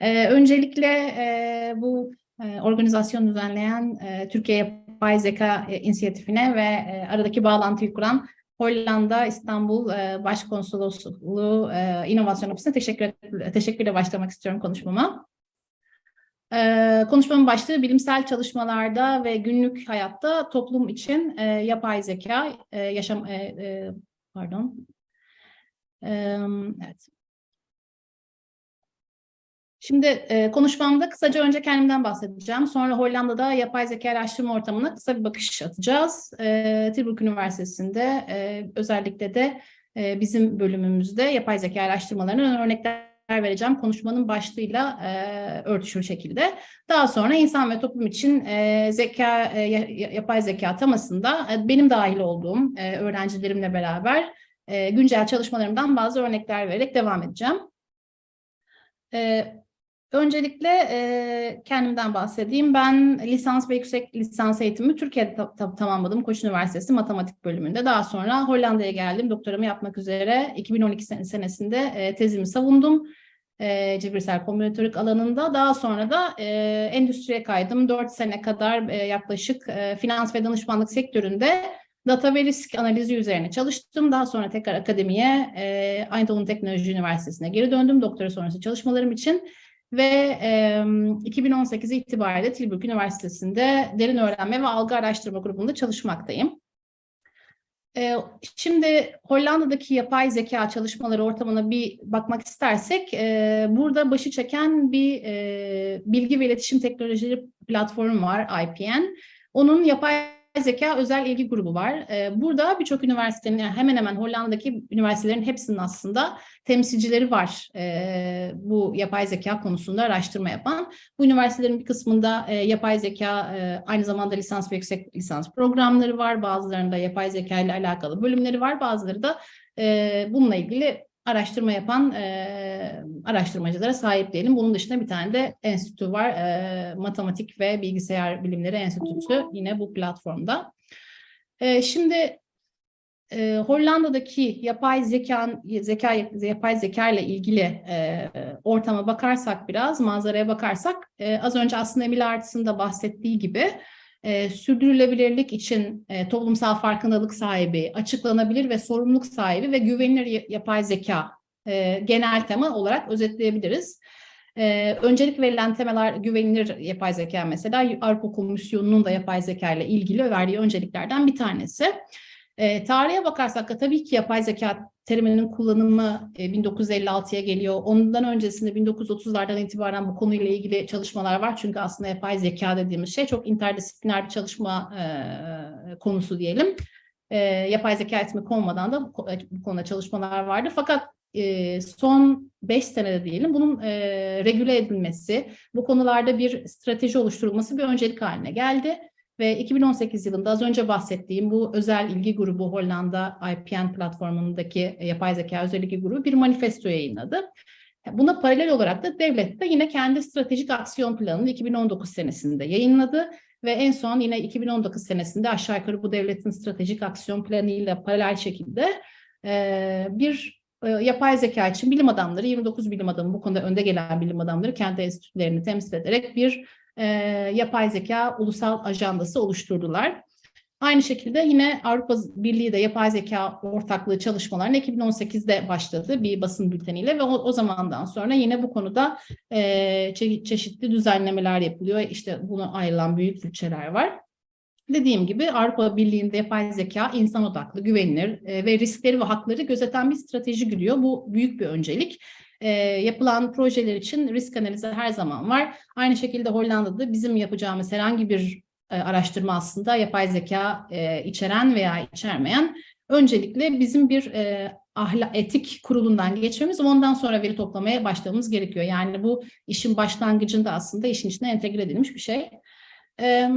Ee, öncelikle e, bu e, organizasyon düzenleyen e, Türkiye Yapay Zeka e, İnisiyatifine ve e, aradaki bağlantıyı kuran Hollanda İstanbul e, Başkonsolosluğu e, İnovasyon Ofisi'ne teşekkür, teşekkürle başlamak istiyorum konuşmama. E, konuşmamın başlığı bilimsel çalışmalarda ve günlük hayatta toplum için e, yapay zeka, e, yaşam, e, e, pardon, e, evet. Şimdi e, konuşmamda kısaca önce kendimden bahsedeceğim. Sonra Hollanda'da yapay zeka araştırma ortamına kısa bir bakış atacağız. E, Tilburg Üniversitesi'nde e, özellikle de e, bizim bölümümüzde yapay zeka araştırmalarına örnekler vereceğim. Konuşmanın başlığıyla e, örtüşür şekilde. Daha sonra insan ve toplum için e, zeka, e, yapay zeka temasında e, benim dahil olduğum e, öğrencilerimle beraber e, güncel çalışmalarımdan bazı örnekler vererek devam edeceğim. E, Öncelikle e, kendimden bahsedeyim. Ben lisans ve yüksek lisans eğitimimi Türkiye'de ta ta tamamladım. Koç Üniversitesi Matematik bölümünde. Daha sonra Hollanda'ya geldim. Doktoramı yapmak üzere 2012 sen senesinde e, tezimi savundum. E, cebirsel kombinatörlük alanında. Daha sonra da e, endüstriye kaydım. 4 sene kadar e, yaklaşık e, finans ve danışmanlık sektöründe data ve risk analizi üzerine çalıştım. Daha sonra tekrar akademiye e, Eindhoven Teknoloji Üniversitesi'ne geri döndüm. Doktora sonrası çalışmalarım için. Ve e, 2018 itibariyle Tilburg Üniversitesi'nde derin öğrenme ve algı araştırma grubunda çalışmaktayım. E, şimdi Hollanda'daki yapay zeka çalışmaları ortamına bir bakmak istersek, e, burada başı çeken bir e, bilgi ve iletişim teknolojileri platformu var, IPN. Onun yapay zeka özel ilgi grubu var. Burada birçok üniversitenin hemen hemen Hollanda'daki üniversitelerin hepsinin aslında temsilcileri var bu yapay zeka konusunda araştırma yapan. Bu üniversitelerin bir kısmında yapay zeka aynı zamanda lisans ve yüksek lisans programları var. Bazılarında yapay zeka ile alakalı bölümleri var. Bazıları da bununla ilgili araştırma yapan e, araştırmacılara sahip diyelim. Bunun dışında bir tane de enstitü var. E, Matematik ve Bilgisayar Bilimleri Enstitüsü yine bu platformda. E, şimdi e, Hollanda'daki yapay zeka, zeka yapay zeka ile ilgili e, ortama bakarsak biraz, manzaraya bakarsak e, az önce aslında Emil Artis'in de bahsettiği gibi e, sürdürülebilirlik için e, toplumsal farkındalık sahibi, açıklanabilir ve sorumluluk sahibi ve güvenilir yapay zeka e, genel tema olarak özetleyebiliriz. E, öncelik verilen temalar güvenilir yapay zeka mesela Avrupa Komisyonu'nun da yapay zeka ile ilgili verdiği önceliklerden bir tanesi. E, tarihe bakarsak da tabii ki yapay zeka teriminin kullanımı e, 1956'ya geliyor. Ondan öncesinde 1930'lardan itibaren bu konuyla ilgili çalışmalar var. Çünkü aslında yapay zeka dediğimiz şey çok interdisipliner bir çalışma e, konusu diyelim. E, yapay zeka ismi konmadan da bu, bu konuda çalışmalar vardı. Fakat e, son 5 senede diyelim bunun e, regüle edilmesi, bu konularda bir strateji oluşturulması bir öncelik haline geldi. Ve 2018 yılında az önce bahsettiğim bu özel ilgi grubu Hollanda IPN platformundaki yapay zeka özel ilgi grubu bir manifesto yayınladı. Buna paralel olarak da devlet de yine kendi stratejik aksiyon planını 2019 senesinde yayınladı ve en son yine 2019 senesinde aşağı yukarı bu devletin stratejik aksiyon planıyla paralel şekilde bir yapay zeka için bilim adamları, 29 bilim adamı bu konuda önde gelen bilim adamları kendi enstitülerini temsil ederek bir e, yapay zeka ulusal ajandası oluşturdular. Aynı şekilde yine Avrupa Birliği de yapay zeka ortaklığı çalışmalarını 2018'de başladı bir basın bülteniyle ve o, o zamandan sonra yine bu konuda e, çe çeşitli düzenlemeler yapılıyor. İşte buna ayrılan büyük bütçeler var. Dediğim gibi Avrupa Birliği'nde yapay zeka insan odaklı, güvenilir e, ve riskleri ve hakları gözeten bir strateji giriyor. Bu büyük bir öncelik e, yapılan projeler için risk analizi her zaman var. Aynı şekilde Hollanda'da bizim yapacağımız herhangi bir e, araştırma aslında yapay zeka e, içeren veya içermeyen öncelikle bizim bir e, ahla, etik kurulundan geçmemiz ondan sonra veri toplamaya başlamamız gerekiyor. Yani bu işin başlangıcında aslında işin içine entegre edilmiş bir şey. Evet.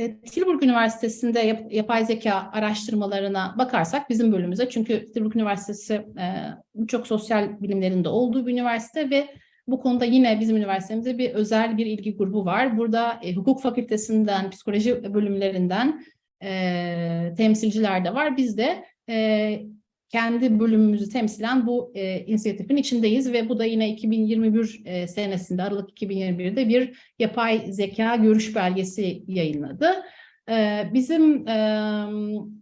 E, Tilburg Üniversitesi'nde yap, yapay zeka araştırmalarına bakarsak bizim bölümümüze çünkü Tilburg Üniversitesi e, birçok sosyal bilimlerinde olduğu bir üniversite ve bu konuda yine bizim üniversitemizde bir özel bir ilgi grubu var. Burada e, hukuk fakültesinden, psikoloji bölümlerinden e, temsilciler de var. Biz de e, kendi bölümümüzü temsilen bu e, inisiyatifin içindeyiz ve bu da yine 2021 e, senesinde Aralık 2021'de bir yapay zeka görüş belgesi yayınladı. E, bizim e,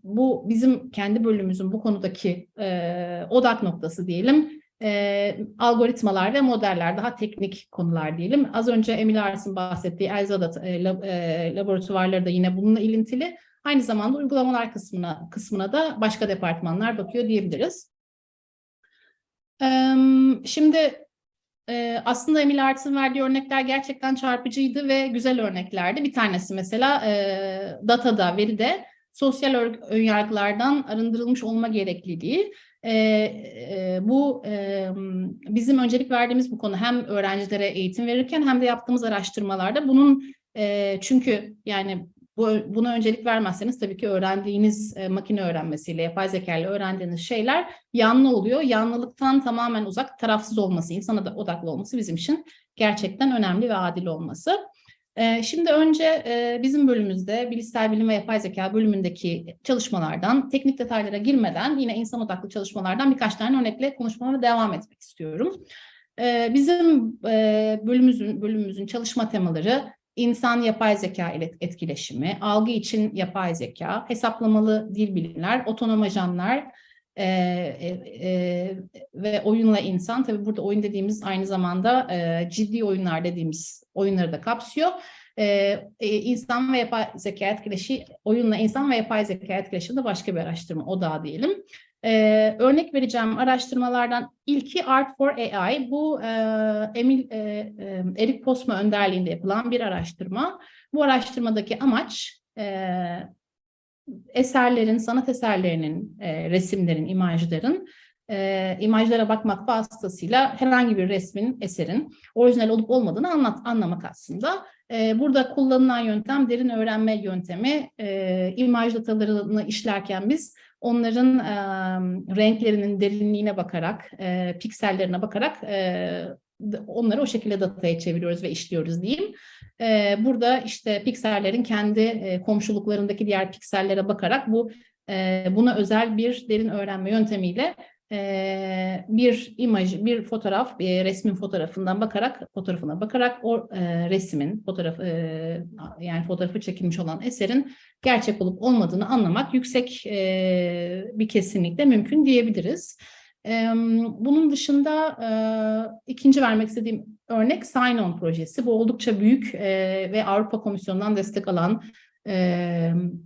bu bizim kendi bölümümüzün bu konudaki e, odak noktası diyelim e, algoritmalar ve modeller daha teknik konular diyelim. Az önce Emil Ars'ın bahsettiği Elza e, e, laboratuvarları da yine bununla ilintili. Aynı zamanda uygulamalar kısmına kısmına da başka departmanlar bakıyor diyebiliriz. Şimdi aslında Emil Art'ın verdiği örnekler gerçekten çarpıcıydı ve güzel örneklerdi. Bir tanesi mesela datada, veride sosyal önyargılardan arındırılmış olma gerekliliği. bu bizim öncelik verdiğimiz bu konu hem öğrencilere eğitim verirken hem de yaptığımız araştırmalarda bunun çünkü yani bu, buna öncelik vermezseniz tabii ki öğrendiğiniz e, makine öğrenmesiyle, yapay zeka ile öğrendiğiniz şeyler yanlı oluyor. Yanlılıktan tamamen uzak, tarafsız olması, insana da odaklı olması bizim için gerçekten önemli ve adil olması. E, şimdi önce e, bizim bölümümüzde bilişsel bilim ve yapay zeka bölümündeki çalışmalardan, teknik detaylara girmeden yine insan odaklı çalışmalardan birkaç tane örnekle konuşmama devam etmek istiyorum. E, bizim e, bölümümüzün, bölümümüzün çalışma temaları insan yapay zeka etkileşimi, algı için yapay zeka, hesaplamalı dil bilimler, otonom ajanlar e, e, e, ve oyunla insan. Tabii burada oyun dediğimiz aynı zamanda e, ciddi oyunlar dediğimiz oyunları da kapsıyor. E, e, insan ve yapay zeka etkileşi, oyunla insan ve yapay zeka etkileşimi de başka bir araştırma odağı diyelim. Ee, örnek vereceğim araştırmalardan ilki Art for AI. Bu e, Emil e, e, Erik Posma önderliğinde yapılan bir araştırma. Bu araştırmadaki amaç e, eserlerin, sanat eserlerinin, e, resimlerin, imajların e, imajlara bakmak vasıtasıyla herhangi bir resmin, eserin orijinal olup olmadığını anlat, anlamak aslında. E, burada kullanılan yöntem derin öğrenme yöntemi. E, imaj datalarını işlerken biz onların e, renklerinin derinliğine bakarak, e, piksellerine bakarak e, onları o şekilde dataya çeviriyoruz ve işliyoruz diyeyim. E, burada işte piksellerin kendi e, komşuluklarındaki diğer piksellere bakarak bu e, buna özel bir derin öğrenme yöntemiyle bir imaj, bir fotoğraf, bir resmin fotoğrafından bakarak, fotoğrafına bakarak o resmin, fotoğraf, yani fotoğrafı çekilmiş olan eserin gerçek olup olmadığını anlamak yüksek bir kesinlikle mümkün diyebiliriz. Bunun dışında ikinci vermek istediğim örnek Sign-On projesi. Bu oldukça büyük ve Avrupa Komisyonu'ndan destek alan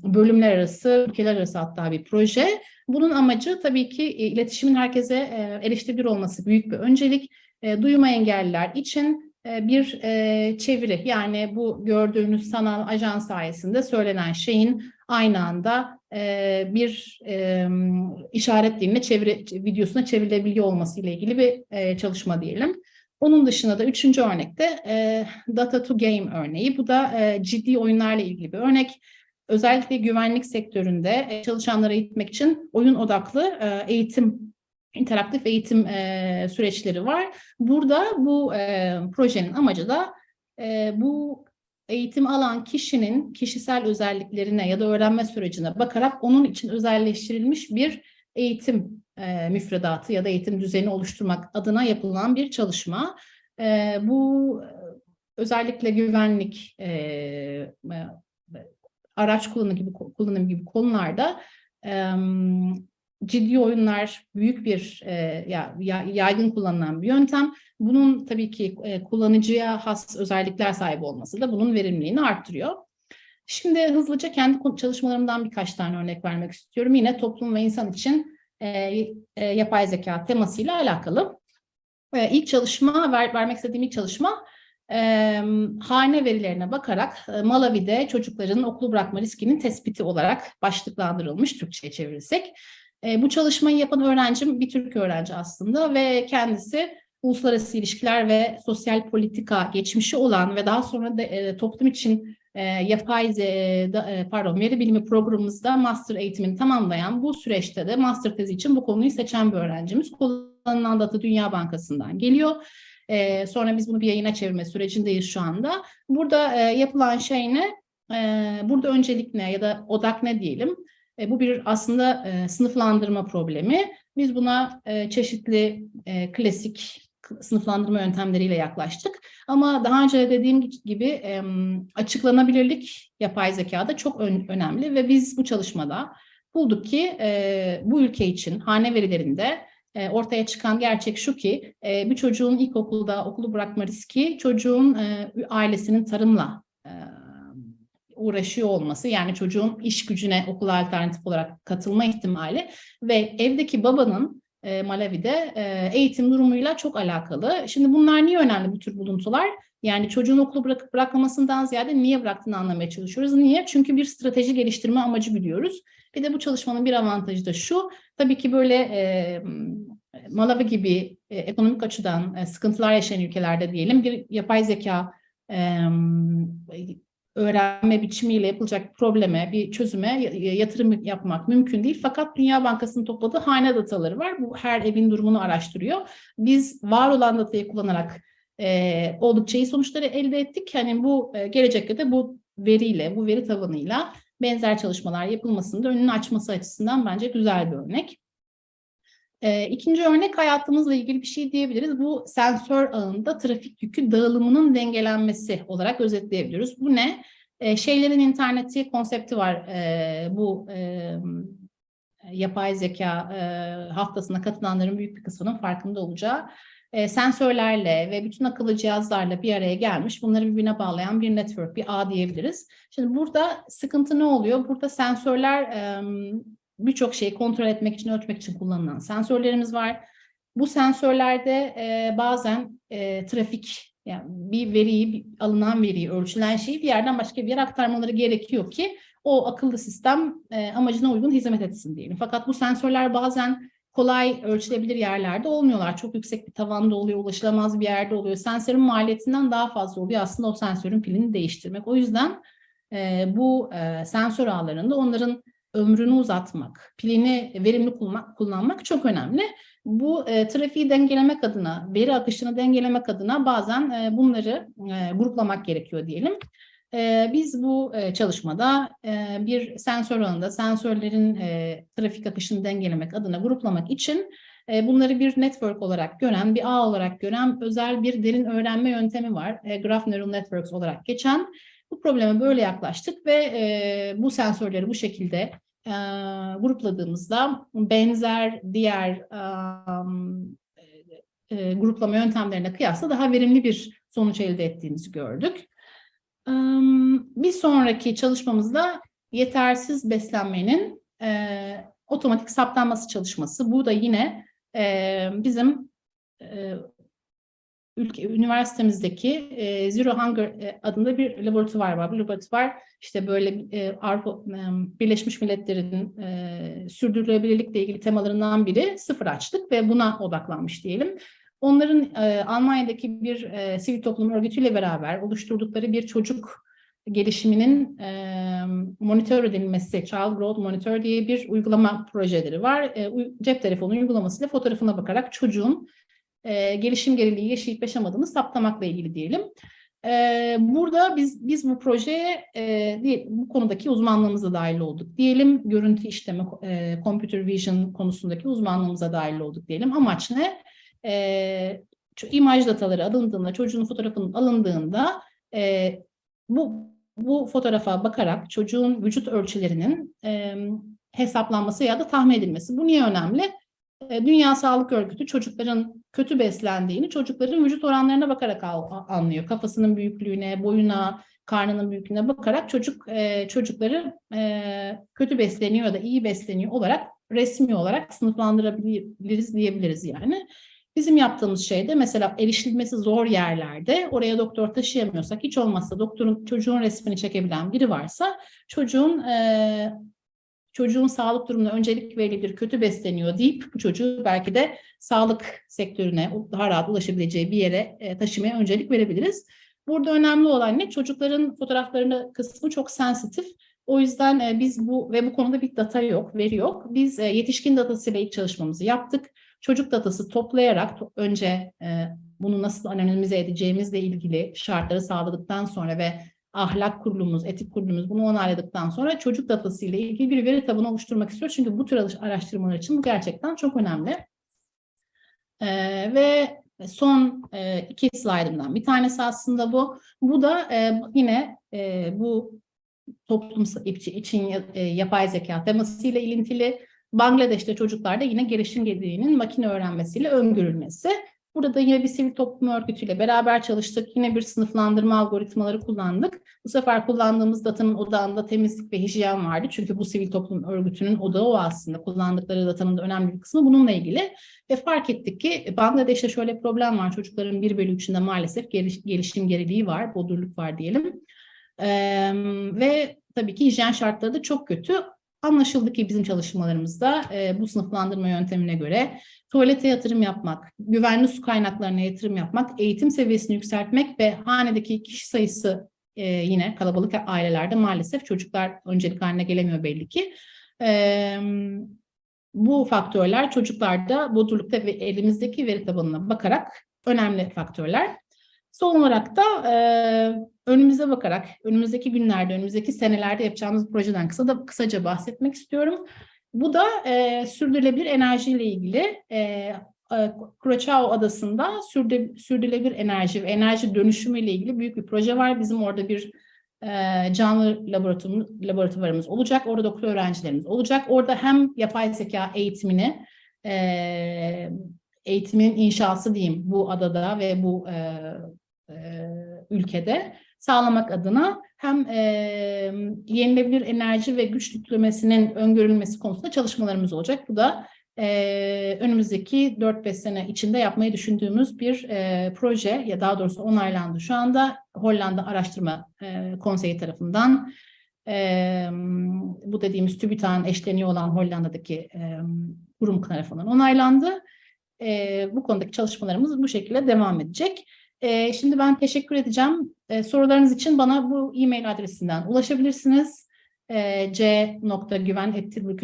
bölümler arası, ülkeler arası hatta bir proje. Bunun amacı tabii ki e, iletişimin herkese erişilebilir olması büyük bir öncelik. E, duyma engelliler için e, bir çeviri yani bu gördüğünüz sanal ajan sayesinde söylenen şeyin aynı anda bir işaret diline çeviri videosuna çevrilebiliyor olması ile ilgili bir çalışma diyelim. Onun dışında da üçüncü örnekte e, Data to Game örneği. Bu da e, ciddi oyunlarla ilgili bir örnek. Özellikle güvenlik sektöründe e, çalışanları eğitmek için oyun odaklı e, eğitim, interaktif eğitim e, süreçleri var. Burada bu e, projenin amacı da e, bu eğitim alan kişinin kişisel özelliklerine ya da öğrenme sürecine bakarak onun için özelleştirilmiş bir eğitim e, müfredatı ya da eğitim düzeni oluşturmak adına yapılan bir çalışma. E, bu özellikle güvenlik, e, araç kullanımı gibi kullanım gibi konularda e, ciddi oyunlar büyük bir e, ya, yaygın kullanılan bir yöntem. Bunun tabii ki e, kullanıcıya has özellikler sahibi olması da bunun verimliliğini arttırıyor. Şimdi hızlıca kendi çalışmalarımdan birkaç tane örnek vermek istiyorum. Yine toplum ve insan için e, e, yapay zeka temasıyla alakalı. E, ilk çalışma, ver, vermek istediğim ilk çalışma e, hane verilerine bakarak e, Malawi'de çocukların okulu bırakma riskinin tespiti olarak başlıklandırılmış Türkçe'ye çevirirsek. E, bu çalışmayı yapan öğrencim bir Türk öğrenci aslında ve kendisi uluslararası ilişkiler ve sosyal politika geçmişi olan ve daha sonra da e, toplum için e, yapay e, da, e, pardon veri bilimi programımızda master eğitimini tamamlayan bu süreçte de master tezi için bu konuyu seçen bir öğrencimiz kullanılan data Dünya Bankası'ndan geliyor. E, sonra biz bunu bir yayına çevirme sürecindeyiz şu anda. Burada e, yapılan şey ne? E, burada öncelik ne ya da odak ne diyelim? E, bu bir aslında e, sınıflandırma problemi. Biz buna e, çeşitli e, klasik sınıflandırma yöntemleriyle yaklaştık. Ama daha önce de dediğim gibi açıklanabilirlik yapay zekada çok ön- önemli ve biz bu çalışmada bulduk ki e, bu ülke için hane verilerinde e, ortaya çıkan gerçek şu ki e, bir çocuğun ilkokulda okulu bırakma riski çocuğun ailesinin tarımla uğraşıyor olması yani çocuğun iş gücüne okula alternatif olarak katılma ihtimali ve evdeki babanın e, Malawi'de e, eğitim durumuyla çok alakalı. Şimdi bunlar niye önemli bu tür buluntular? Yani çocuğun okulu bırakıp bırakmamasından ziyade niye bıraktığını anlamaya çalışıyoruz. Niye? Çünkü bir strateji geliştirme amacı biliyoruz. Bir de bu çalışmanın bir avantajı da şu. Tabii ki böyle e, Malawi gibi e, ekonomik açıdan e, sıkıntılar yaşayan ülkelerde diyelim bir yapay zeka e, öğrenme biçimiyle yapılacak probleme, bir çözüme yatırım yapmak mümkün değil. Fakat Dünya Bankası'nın topladığı hane dataları var. Bu her evin durumunu araştırıyor. Biz var olan datayı kullanarak e, oldukça iyi sonuçları elde ettik. Yani bu e, gelecekte de bu veriyle, bu veri tabanıyla benzer çalışmalar yapılmasının da önünü açması açısından bence güzel bir örnek. E, ikinci örnek hayatımızla ilgili bir şey diyebiliriz. Bu sensör ağında trafik yükü dağılımının dengelenmesi olarak özetleyebiliriz. Bu ne? E, şeylerin interneti konsepti var. E, bu e, yapay zeka e, haftasına katılanların büyük bir kısmının farkında olacağı e, sensörlerle ve bütün akıllı cihazlarla bir araya gelmiş. Bunları birbirine bağlayan bir network, bir ağ diyebiliriz. Şimdi burada sıkıntı ne oluyor? Burada sensörler e, birçok şeyi kontrol etmek için, ölçmek için kullanılan sensörlerimiz var. Bu sensörlerde e, bazen e, trafik, yani bir veriyi, bir alınan veriyi, ölçülen şeyi bir yerden başka bir yere aktarmaları gerekiyor ki o akıllı sistem e, amacına uygun hizmet etsin diyelim. Fakat bu sensörler bazen kolay ölçülebilir yerlerde olmuyorlar. Çok yüksek bir tavanda oluyor, ulaşılamaz bir yerde oluyor. Sensörün maliyetinden daha fazla oluyor aslında o sensörün pilini değiştirmek. O yüzden e, bu e, sensör ağlarında onların ömrünü uzatmak, pilini verimli kullanmak, çok önemli. Bu e, trafiği dengelemek adına, veri akışını dengelemek adına bazen e, bunları e, gruplamak gerekiyor diyelim. E, biz bu e, çalışmada e, bir sensör alanında sensörlerin e, trafik akışını dengelemek adına gruplamak için e, bunları bir network olarak gören, bir ağ olarak gören özel bir derin öğrenme yöntemi var. E, Graph Neural Networks olarak geçen. Bu probleme böyle yaklaştık ve e, bu sensörleri bu şekilde e, grupladığımızda benzer diğer um, e, gruplama yöntemlerine kıyasla daha verimli bir sonuç elde ettiğimizi gördük. Um, bir sonraki çalışmamızda yetersiz beslenmenin e, otomatik saptanması çalışması. Bu da yine e, bizim e, ülke üniversitemizdeki e, Zero Hunger e, adında bir laboratuvar var. Bu laboratuvar işte böyle e, Avrupa, e, Birleşmiş Milletler'in e, sürdürülebilirlikle ilgili temalarından biri sıfır açlık ve buna odaklanmış diyelim. Onların e, Almanya'daki bir e, sivil toplum örgütüyle beraber oluşturdukları bir çocuk gelişiminin e, monitör edilmesi, Child Growth Monitor diye bir uygulama projeleri var. E, cep telefonu uygulamasıyla fotoğrafına bakarak çocuğun e, gelişim geriliği yaşayıp yaşamadığını saptamakla ilgili diyelim. E, burada biz biz bu projeye e, bu konudaki uzmanlığımıza dahil olduk. Diyelim görüntü işleme, e, computer vision konusundaki uzmanlığımıza dahil olduk diyelim. Amaç ne? E, imaj dataları alındığında, çocuğun fotoğrafının alındığında e, bu bu fotoğrafa bakarak çocuğun vücut ölçülerinin e, hesaplanması ya da tahmin edilmesi. Bu niye önemli? E, Dünya Sağlık Örgütü çocukların kötü beslendiğini çocukların vücut oranlarına bakarak anlıyor. Kafasının büyüklüğüne, boyuna, karnının büyüklüğüne bakarak çocuk e, çocukları e, kötü besleniyor ya da iyi besleniyor olarak resmi olarak sınıflandırabiliriz diyebiliriz yani. Bizim yaptığımız şey de mesela erişilmesi zor yerlerde oraya doktor taşıyamıyorsak hiç olmazsa doktorun çocuğun resmini çekebilen biri varsa çocuğun e, çocuğun sağlık durumuna öncelik verilir, kötü besleniyor deyip bu çocuğu belki de sağlık sektörüne daha rahat ulaşabileceği bir yere e, taşımaya öncelik verebiliriz. Burada önemli olan ne? Çocukların fotoğraflarını kısmı çok sensitif. O yüzden e, biz bu ve bu konuda bir data yok, veri yok. Biz e, yetişkin datasıyla ilk çalışmamızı yaptık. Çocuk datası toplayarak önce bunu nasıl anonimize edeceğimizle ilgili şartları sağladıktan sonra ve ahlak kurulumuz, etik kurulumuz bunu onayladıktan sonra çocuk datası ile ilgili bir veri tabanı oluşturmak istiyoruz. Çünkü bu tür araştırmalar için bu gerçekten çok önemli. Ee, ve son e, iki slaytımdan bir tanesi aslında bu. Bu da e, yine e, bu toplum için e, yapay zeka temasıyla ilintili. Bangladeş'te çocuklarda yine gelişim gediğinin makine öğrenmesiyle öngörülmesi. Burada yine bir sivil toplum örgütüyle beraber çalıştık. Yine bir sınıflandırma algoritmaları kullandık. Bu sefer kullandığımız datanın odağında temizlik ve hijyen vardı. Çünkü bu sivil toplum örgütünün odağı o aslında. Kullandıkları datanın da önemli bir kısmı bununla ilgili. Ve fark ettik ki Bangladeş'te şöyle problem var. Çocukların bir bölü üçünde maalesef geliş, gelişim geriliği var, bodurluk var diyelim. Ee, ve tabii ki hijyen şartları da çok kötü. Anlaşıldı ki bizim çalışmalarımızda e, bu sınıflandırma yöntemine göre tuvalete yatırım yapmak, güvenli su kaynaklarına yatırım yapmak, eğitim seviyesini yükseltmek ve hanedeki kişi sayısı e, yine kalabalık ailelerde maalesef çocuklar öncelik haline gelemiyor belli ki. E, bu faktörler çocuklarda bodurlukta ve elimizdeki veri tabanına bakarak önemli faktörler. Son olarak da e, önümüze bakarak, önümüzdeki günlerde, önümüzdeki senelerde yapacağımız projeden kısa da kısaca bahsetmek istiyorum. Bu da e, sürdürülebilir enerjiyle ilgili e, Curaçao Adası'nda sürdü, sürdürülebilir enerji ve enerji dönüşümü ile ilgili büyük bir proje var. Bizim orada bir e, canlı laboratuvarımız, laboratuvarımız olacak. Orada doktor öğrencilerimiz olacak. Orada hem yapay zeka eğitimini, e, eğitimin inşası diyeyim bu adada ve bu e, e, ülkede sağlamak adına hem e, yenilebilir enerji ve güç yüklemesinin öngörülmesi konusunda çalışmalarımız olacak. Bu da e, önümüzdeki 4-5 sene içinde yapmayı düşündüğümüz bir e, proje ya daha doğrusu onaylandı. Şu anda Hollanda Araştırma e, Konseyi tarafından e, bu dediğimiz TÜBİTAK'ın eşleniği olan Hollanda'daki e, kurum tarafından onaylandı. E, bu konudaki çalışmalarımız bu şekilde devam edecek. E, şimdi ben teşekkür edeceğim. E, sorularınız için bana bu e-mail adresinden ulaşabilirsiniz. E, c.güven.tilburg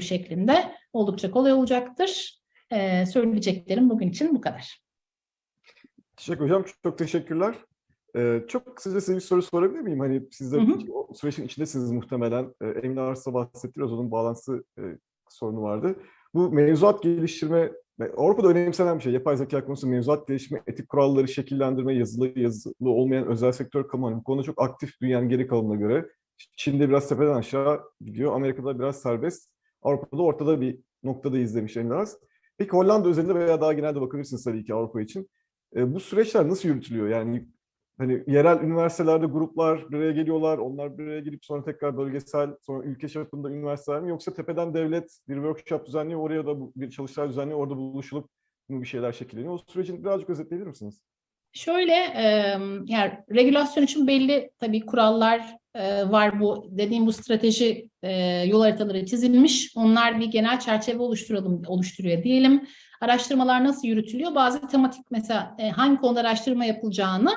şeklinde oldukça kolay olacaktır. E, söyleyeceklerim bugün için bu kadar. Teşekkür hocam. Çok teşekkürler. Ee, çok kısaca size bir soru sorabilir miyim? Hani siz de hı hı. o içindesiniz muhtemelen. Ee, Emine Ars'a bahsettiniz, onun bağlantısı e, sorunu vardı. Bu mevzuat geliştirme Avrupa'da önemsenen bir şey. Yapay zeka konusu mevzuat gelişimi, etik kuralları şekillendirme, yazılı yazılı olmayan özel sektör kamu. Hani bu konuda çok aktif dünyanın geri kalanına göre. Çin'de biraz tepeden aşağı gidiyor. Amerika'da biraz serbest. Avrupa'da ortada bir noktada izlemiş en az. Peki Hollanda özelinde veya daha genelde bakabilirsiniz tabii ki Avrupa için. E, bu süreçler nasıl yürütülüyor? Yani hani yerel üniversitelerde gruplar bir araya geliyorlar, onlar bir araya gelip sonra tekrar bölgesel, sonra ülke çapında üniversiteler mi yoksa tepeden devlet bir workshop düzenliyor, oraya da bir çalıştay düzenliyor, orada buluşulup bir şeyler şekilleniyor. O sürecin birazcık özetleyebilir misiniz? Şöyle, yani regülasyon için belli tabii kurallar var bu dediğim bu strateji yol haritaları çizilmiş. Onlar bir genel çerçeve oluşturalım oluşturuyor diyelim. Araştırmalar nasıl yürütülüyor? Bazı tematik mesela hangi konuda araştırma yapılacağını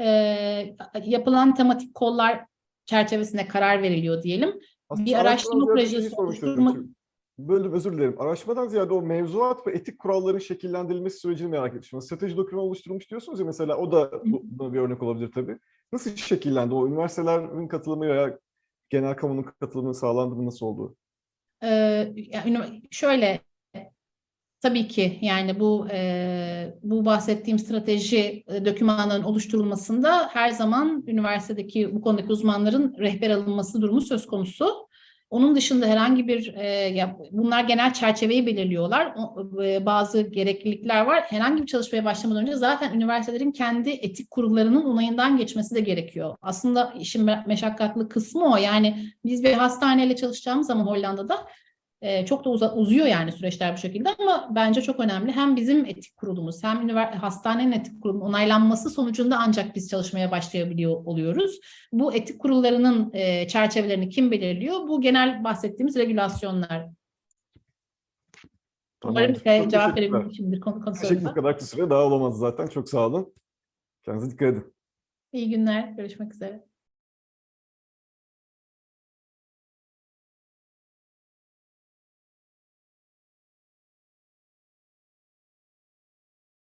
e, yapılan tematik kollar çerçevesinde karar veriliyor diyelim. Aslında bir araştırma projesi oluşturmak... Böldüm özür dilerim. Araştırmadan ziyade o mevzuat ve etik kuralların şekillendirilmesi sürecini merak etmişim. Strateji dokümanı oluşturulmuş diyorsunuz ya mesela o da buna bir örnek olabilir tabii. Nasıl şekillendi o üniversitelerin katılımı veya genel kamunun katılımı sağlandı mı nasıl oldu? Ee, yani şöyle Tabii ki yani bu e, bu bahsettiğim strateji e, dokümanların oluşturulmasında her zaman üniversitedeki bu konudaki uzmanların rehber alınması durumu söz konusu. Onun dışında herhangi bir e, ya bunlar genel çerçeveyi belirliyorlar. O, e, bazı gereklilikler var. Herhangi bir çalışmaya başlamadan önce zaten üniversitelerin kendi etik kurullarının onayından geçmesi de gerekiyor. Aslında işin meşakkatli kısmı o. Yani biz bir hastaneyle çalışacağımız zaman Hollanda'da e, çok da uza, uzuyor yani süreçler bu şekilde ama bence çok önemli. Hem bizim etik kurulumuz hem hastanenin etik kurulunun onaylanması sonucunda ancak biz çalışmaya başlayabiliyor oluyoruz. Bu etik kurullarının e, çerçevelerini kim belirliyor? Bu genel bahsettiğimiz regülasyonlar. Tamam. Umarım çok cevap verebilmişimdir konu konu Teşekkür kadar süre daha olamaz zaten. Çok sağ olun. Kendinize dikkat edin. İyi günler. Görüşmek üzere.